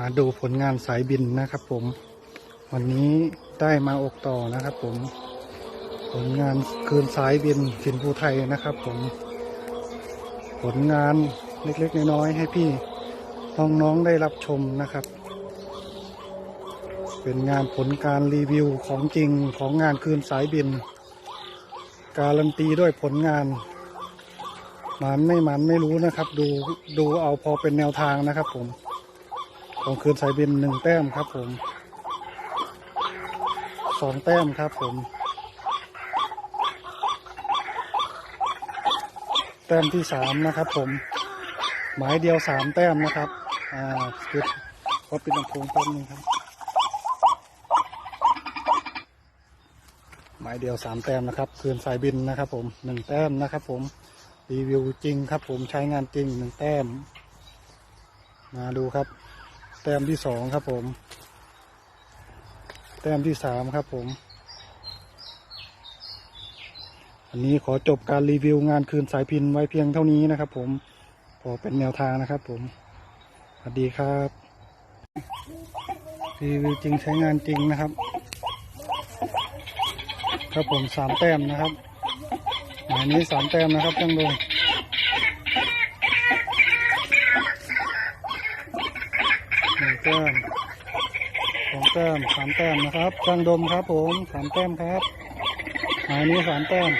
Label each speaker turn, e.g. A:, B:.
A: มาดูผลงานสายบินนะครับผม วันนี้ได้มาอกต่อนะครับผม ผลงานคืนสายบินสินภูไทยนะครับผม ผลงานเล็กๆน้อยๆให้พี่น้องๆได้รับชมนะครับ เป็นงานผลการรีวิวของจริงของงานคืนสายบิน การันตีด้วยผลงานมันไม่มันไม่รู้นะครับ ดูดูเอาพอเป็นแนวทางนะครับผม ของคืนสายบินหนึ่งแต้มครับผมสองแต้มครับผม แต้มที่สามนะครับผม หมายเดียวสามแต้มนะครับ อ่าคือขอปิดลำโพงแป๊บนึงครับ หมายเดียวสามแต้มนะครับ คืนสายบินนะครับผมหนึ่งแต้มนะครับผม รีวิวจริงครับผมใช้งานจริงหนึ่งแต้ม มาดูครับ แต้มที่สองครับผม แต้มที่สามครับผม อันนี้ขอจบการรีวิวงานคืนสายพินไว้เพียงเท่านี้นะครับผมพอเป็นแนวทางนะครับผม สวัสดีครับรีวิวจริงใช้งานจริงนะครับ ครับผมสามแต้มนะครับหมายนี้สามแต้มนะครับจังเลย แต้มสองแต้มสามแต้มนะครับจังดมครับผมสามแต้มครับหมายนี้สามแต้ม